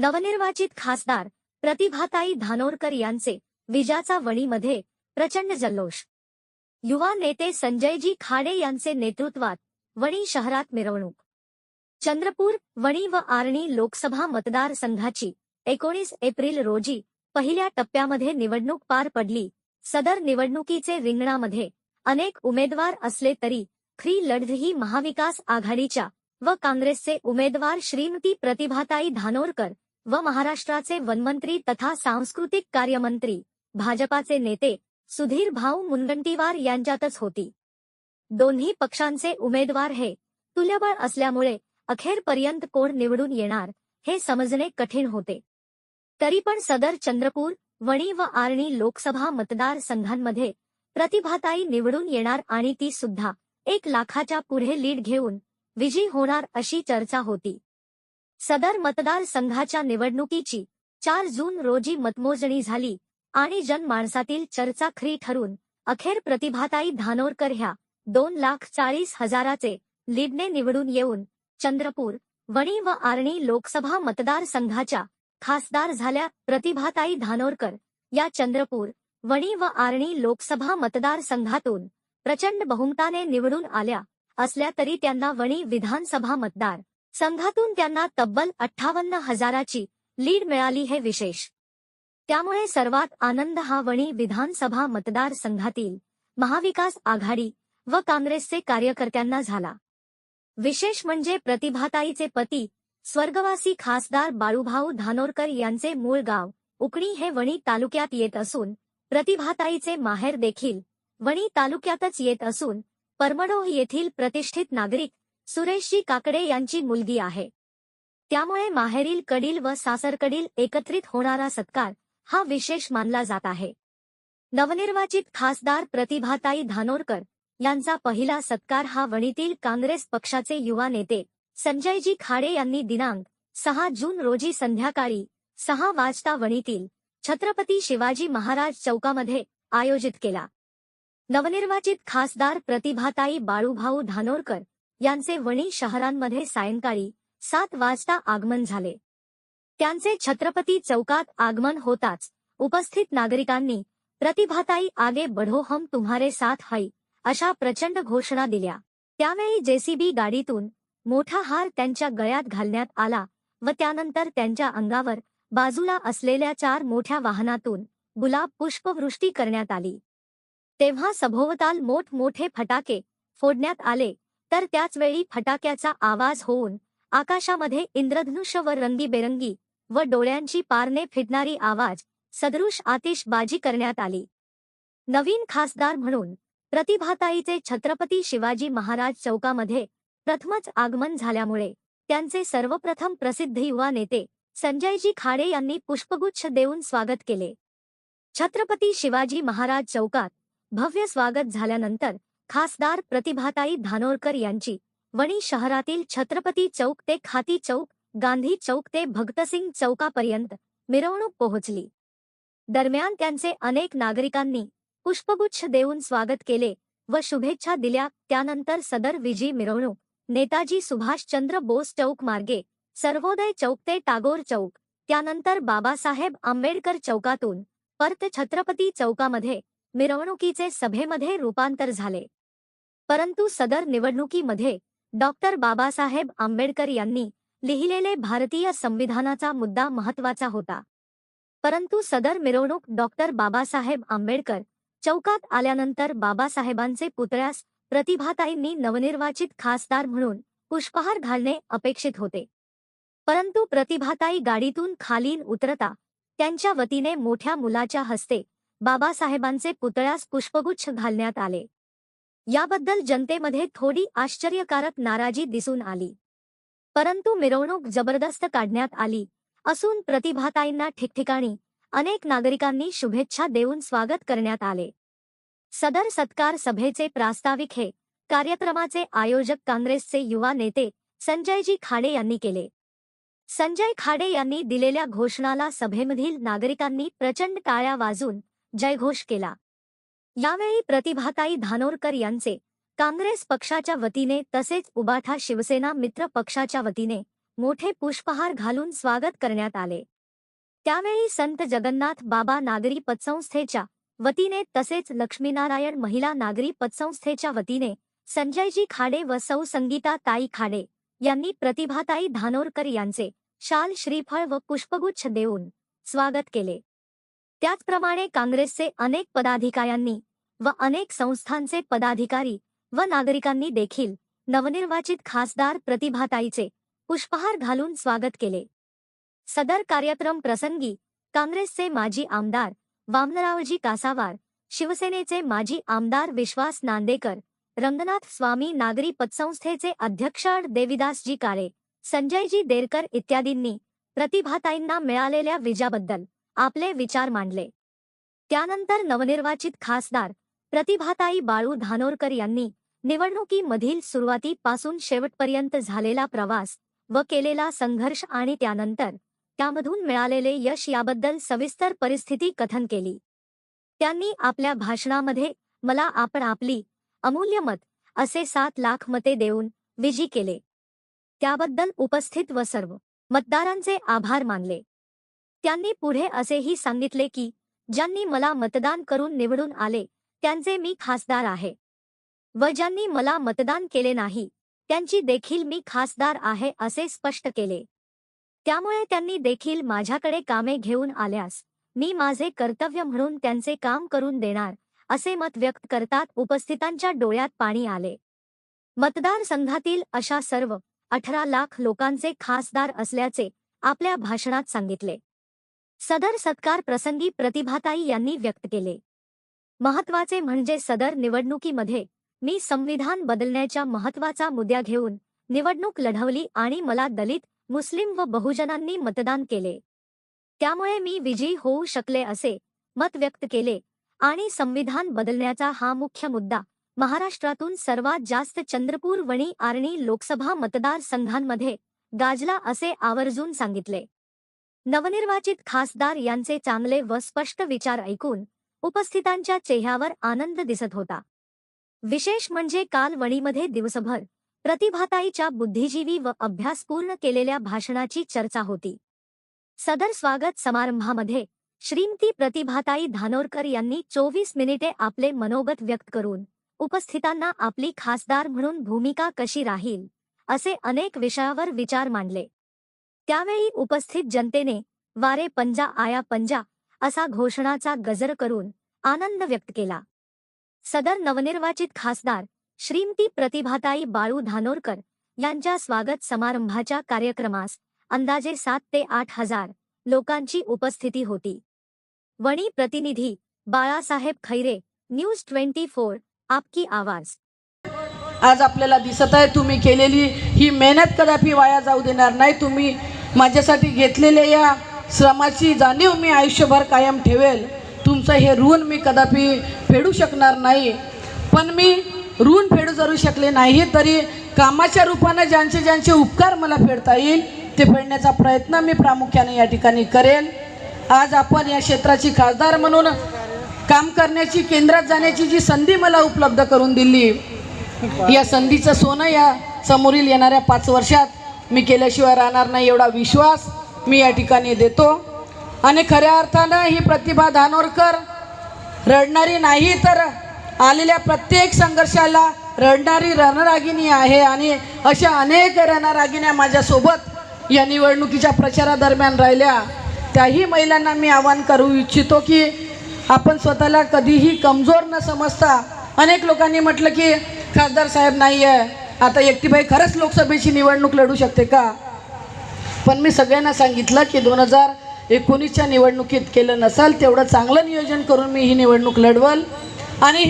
नवनिर्वाचित खासदार प्रतिभाताई धानोरकर यांचे विजाचा वणीमध्ये प्रचंड जल्लोष. युवा नेते संजयजी खाडे यांचे नेतृत्वात वणी शहरात मिरवणूक. चंद्रपूर वणी व आर्णी लोकसभा मतदारसंघाची एकोणीस एप्रिल रोजी पहिल्या टप्प्यामध्ये निवडणूक पार पडली. सदर निवडणुकीचे रिंगणामध्ये अनेक उमेदवार असले तरी खरी लढही महाविकास आघाडीच्या व काँग्रेसचे उमेदवार श्रीमती प्रतिभाताई धानोरकर व महाराष्ट्राचे वनमंत्री तथा सांस्कृतिक कार्यमंत्री भाजपाचे नेते सुधीर भाऊ मुनगंटीवार यांच्यातच होती. दोन्ही पक्षांचे उमेदवार हे तुल्यबळ असल्यामुळे अखेरपर्यंत कोण निवडून येणार हे समजणे कठीण होते. तरी पण सदर चंद्रपूर वणी व आर्णी लोकसभा मतदारसंघांमध्ये प्रतिभाताई निवडून येणार आणि ती सुद्धा एक लाखाच्या पुढे लीड घेऊन विजयी होणार अशी चर्चा होती. सदर मतदारसंघाच्या निवडणुकीची चार जून रोजी मतमोजणी झाली आणि जनमानसातील चर्चा खरी ठरून अखेर प्रतिभाताई धानोरकर ह्या दोन लाख चाळीस हजाराचे लीडने निवडून येऊन चंद्रपूर वणी व आर्णी लोकसभा मतदारसंघाच्या खासदार झाल्या. प्रतिभाताई धानोरकर या चंद्रपूर वणी व आर्णी लोकसभा मतदारसंघातून प्रचंड बहुमताने निवडून आल्या असल्या तरी त्यांना वणी विधानसभा मतदार संघातून त्यांना तब्बल अठ्ठावन्न हजाराची लीड मिळाली हे विशेष. त्यामुळे सर्वात आनंद हा वणी विधानसभा मतदारसंघातील महाविकास आघाडी व काँग्रेसचे कार्यकर्त्यांना झाला. विशेष म्हणजे प्रतिभाताईचे पती स्वर्गवासी खासदार बाळूभाऊ धानोरकर यांचे मूळ गाव उकणी हे वणी तालुक्यात येत असून प्रतिभाताईचे माहेर देखील वणी तालुक्यातच येत असून परमडोह येथील प्रतिष्ठित नागरिक सुरेशजी काकडे यांची मुलगी आहे. त्यामुळे माहेरील कडील व सासरकडील एकत्रित होणारा सत्कार हा विशेष मानला जात आहे. नवनिर्वाचित खासदार प्रतिभाताई धानोरकर यांचा पहिला सत्कार हा वणीतील काँग्रेस पक्षाचे युवा नेते संजयजी खाडे यांनी दिनांक सहा जून रोजी संध्याकाळी सहा वाजता वणीतील छत्रपती शिवाजी महाराज चौकामध्ये आयोजित केला. नवनिर्वाचित खासदार प्रतिभाताई बाळूभाऊ धानोरकर यांचे वणी शहरांमध्ये सायंकाळी सात वाजता आगमन झाले. त्यांचे छत्रपती चौकात आगमन होताच उपस्थित नागरिकांनी प्रतिभाताई आगे बढो हम तुम्हारे साथ हई अशा प्रचंड घोषणा दिल्या. त्यावेळी जेसीबी गाडीतून मोठा हार त्यांच्या गळ्यात घालण्यात आला व त्यानंतर त्यांच्या अंगावर बाजूला असलेल्या चार मोठ्या वाहनातून गुलाब पुष्पवृष्टी करण्यात आली. तेव्हा सभोवताल मोठमोठे फटाके फोडण्यात आले तर त्याचवेळी फटाक्याचा आवाज होऊन आकाशामध्ये इंद्रधनुष्य व रंगीबेरंगी व डोळ्यांची पारणे फिरणारी आवाज सदृश आतिषबाजी करण्यात आली. नवीन खासदार म्हणून प्रतिभाताईचे छत्रपती शिवाजी महाराज चौकामध्ये प्रथमच आगमन झाल्यामुळे त्यांचे सर्वप्रथम प्रसिद्ध युवा नेते संजयजी खाडे यांनी पुष्पगुच्छ देऊन स्वागत केले. छत्रपती शिवाजी महाराज चौकात भव्य स्वागत झाल्यानंतर खासदार प्रतिभाताई धानोरकर यांची. वणी शहरातील छत्रपती चौक ते खाती चौक गांधी चौक ते भगतसिंग चौकापर्यंत मिरवणूक पोहोचली. दरम्यान त्यांचे अनेक नागरिकांनी पुष्पगुच्छ देऊन स्वागत केले व शुभेच्छा दिल्या. त्यानंतर सदर विजी मिरवणूक नेताजी सुभाषचंद्र बोस चौक मार्गे सर्वोदय चौक ते टागोर चौक त्यानंतर बाबासाहेब आंबेडकर चौकातून परत छत्रपती चौकामध्ये मिरवणुकीचे सभेमध्ये रूपांतर झाले. परंतु सदर निवडणुकीमध्ये डॉक्टर बाबासाहेब आंबेडकर यांनी लिहिलेले भारतीय संविधानाचा मुद्दा महत्त्वाचा होता. परंतु सदर मिरवणूक डॉक्टर बाबासाहेब आंबेडकर चौकात आल्यानंतर बाबासाहेबांचे पुतळ्यास प्रतिभाताईंनी नवनिर्वाचित खासदार म्हणून पुष्पहार घालणे अपेक्षित होते. परंतु प्रतिभाताई गाडीतून खालीन उतरता त्यांच्या वतीने मोठ्या मुलाच्या हस्ते बाबासाहेबांचे पुतळ्यास पुष्पगुच्छ घालण्यात आले. याबद्दल जनतेमध्ये थोडी आश्चर्यकारक नाराजी दिसून आली. परंतु मिरवणूक जबरदस्त काढण्यात आली असून प्रतिभाताईंना ठिकठिकाणी अनेक नागरिकांनी शुभेच्छा देऊन स्वागत करण्यात आले. सदर सत्कार सभेचे प्रास्ताविक हे कार्यक्रमाचे आयोजक काँग्रेसचे युवा नेते संजयजी खाडे यांनी केले. संजय खाडे यांनी दिलेल्या घोषणाला सभेमधील नागरिकांनी प्रचंड टाळ्या वाजून जयघोष केला. यावेळी प्रतिभाताई धानोरकर यांचे काँग्रेस पक्षाच्या वतीने तसेच उबाठा शिवसेना मित्र पक्षाच्या वतीने मोठे पुष्पहार घालून स्वागत करण्यात आले. त्यावेळी संत जगन्नाथ बाबा नागरी पतसंस्थेच्या वतीने तसेच लक्ष्मीनारायण महिला नागरी पतसंस्थेच्या वतीने संजयजी खाडे व सौ संगीता ताई खाडे यांनी प्रतिभाताई धानोरकर यांचे शाल श्रीफळ व पुष्पगुच्छ देऊन स्वागत केले. त्याचप्रमाणे काँग्रेसचे अनेक पदाधिकाऱ्यांनी व अनेक संस्थांचे पदाधिकारी व नागरिकांनी देखील नवनिर्वाचित खासदार प्रतिभाताईचे पुष्पहार घालून स्वागत केले. सदर कार्यक्रम प्रसंगी काँग्रेसचे माजी आमदार वामनरावजी कासावार शिवसेनेचे माजी आमदार विश्वास नांदेकर रंगनाथ स्वामी नागरी पतसंस्थेचे अध्यक्ष देविदासजी काळे संजयजी देरकर इत्यादींनी प्रतिभाताईंना मिळालेल्या विजाबद्दल आपले विचार मांडले. त्यानंतर नवनिर्वाचित खासदार प्रतिभाताई बाळू धानोरकर यांनी निवडणुकीमधील सुरुवातीपासून शेवटपर्यंत झालेला प्रवास व केलेला संघर्ष आणि त्यानंतर त्यामधून मिळालेले यश याबद्दल सविस्तर परिस्थिती कथन केली. त्यांनी आपल्या भाषणामध्ये मला आपण आपली अमूल्य मत असे सात लाख मते देऊन विजी केले. त्याबद्दल उपस्थित व सर्व मतदारांचे आभार मानले. त्यांनी पुढे असेही सांगितले की ज्यांनी मला मतदान करून निवडून आले त्यांचे मी खासदार आहे. व ज्यांनी मला मतदान केले नाही त्यांची देखील मी खासदार आहे असे स्पष्ट केले. त्यामुळे त्यांनी देखील माझ्याकडे कामे घेऊन आल्यास मी माझे कर्तव्य म्हणून त्यांचे काम करून देणार असे मत व्यक्त करतात उपस्थितांच्या डोळ्यात पाणी आले. मतदारसंघातील अशा सर्व अठरा लाख लोकांचे खासदार असल्याचे आपल्या भाषणात सांगितले. सदर सत्कार प्रसंगी प्रतिभाताई यांनी व्यक्त केले. महत्त्वाचे म्हणजे सदर निवडणुकीमध्ये मी संविधान बदलण्याच्या महत्त्वाचा मुद्दा घेऊन निवडणूक लढवली आणि मला दलित मुस्लिम व बहुजनांनी मतदान केले. त्यामुळे मी विजयी होऊ शकले असे मत व्यक्त केले आणि संविधान बदलण्याचा हा मुख्य मुद्दा महाराष्ट्रातून सर्वात जास्त चंद्रपूर वणी आर्णी लोकसभा मतदारसंघांमध्ये गाजला असे आवर्जून सांगितले. नवनिर्वाचित खासदार यांचे चांगले व स्पष्ट विचार ऐकून उपस्थितांच्या चेहऱ्यावर आनंद दिसत होता. विशेष म्हणजे काल वणीमध्ये दिवसभर प्रतिभाताईच्या बुद्धिजीवी व अभ्यासपूर्ण केलेल्या भाषणाची चर्चा होती. सदर स्वागत समारंभामध्ये श्रीमती प्रतिभाताई धानोरकर यांनी चोवीस मिनिटे आपले मनोगत व्यक्त करून उपस्थितांना आपली खासदार म्हणून भूमिका कशी राहील असे अनेक विषयावर विचार मांडले. त्यावेळी उपस्थित जनतेने वारे पंजा आया पंजा असा घोषणाचा गजर करून आनंद व्यक्त केला. सदर नवनिर्वाचित खासदार श्रीमती प्रतिभाताई बाळू धानोरकर यांच्या स्वागत समारंभाच्या कार्यक्रमास अंदाजे सात ते आठ हजार लोकांची उपस्थिती होती. वणी प्रतिनिधी Balasaheb Khaire news twenty four आपकी आवाज. आज आपल्याला दिसत आहे तुम्ही केलेली ही मेहनत कदापि वाया जाऊ देणार नाही तुम्ही माझ्यासाठी घेतलेल्या या श्रमाची जाणीव मी आयुष्यभर कायम ठेवेल. तुमचं हे ऋण मी कदापि फेडू शकणार नाही. पण मी ऋण फेडू जरू शकले नाही तरी कामाच्या रूपानं ज्यांचे ज्यांचे उपकार मला फेडता येईल ते फेडण्याचा प्रयत्न मी प्रामुख्याने या ठिकाणी करेल. आज आपण या क्षेत्राची खासदार म्हणून काम करण्याची केंद्रात जाण्याची जी संधी मला उपलब्ध करून दिली या संधीचं सोनं या समोरील येणाऱ्या पाच वर्षात मी केल्याशिवाय राहणार नाही एवढा विश्वास मी या ठिकाणी देतो. आणि खऱ्या अर्थानं ही प्रतिभा धानोरकर रडणारी नाही तर आलेल्या प्रत्येक संघर्षाला रडणारी रणरागिणी आहे आणि अशा अनेक रणरागिण्या माझ्यासोबत या निवडणुकीच्या प्रचारादरम्यान राहिल्या. त्याही महिलांना मी आवाहन करू इच्छितो की आपण स्वतःला कधीही कमजोर न समजता अनेक लोकांनी म्हटलं की खासदार साहेब नाही आहे आता एकटीबाई खरंच लोकसभेची निवडणूक लढू शकते का? पण मी सगळ्यांना सांगितलं की दोन हजार एकोणीसच्या निवडणुकीत केलं नसाल तेवढं चांगलं नियोजन करून मी ही निवडणूक लढवल आणि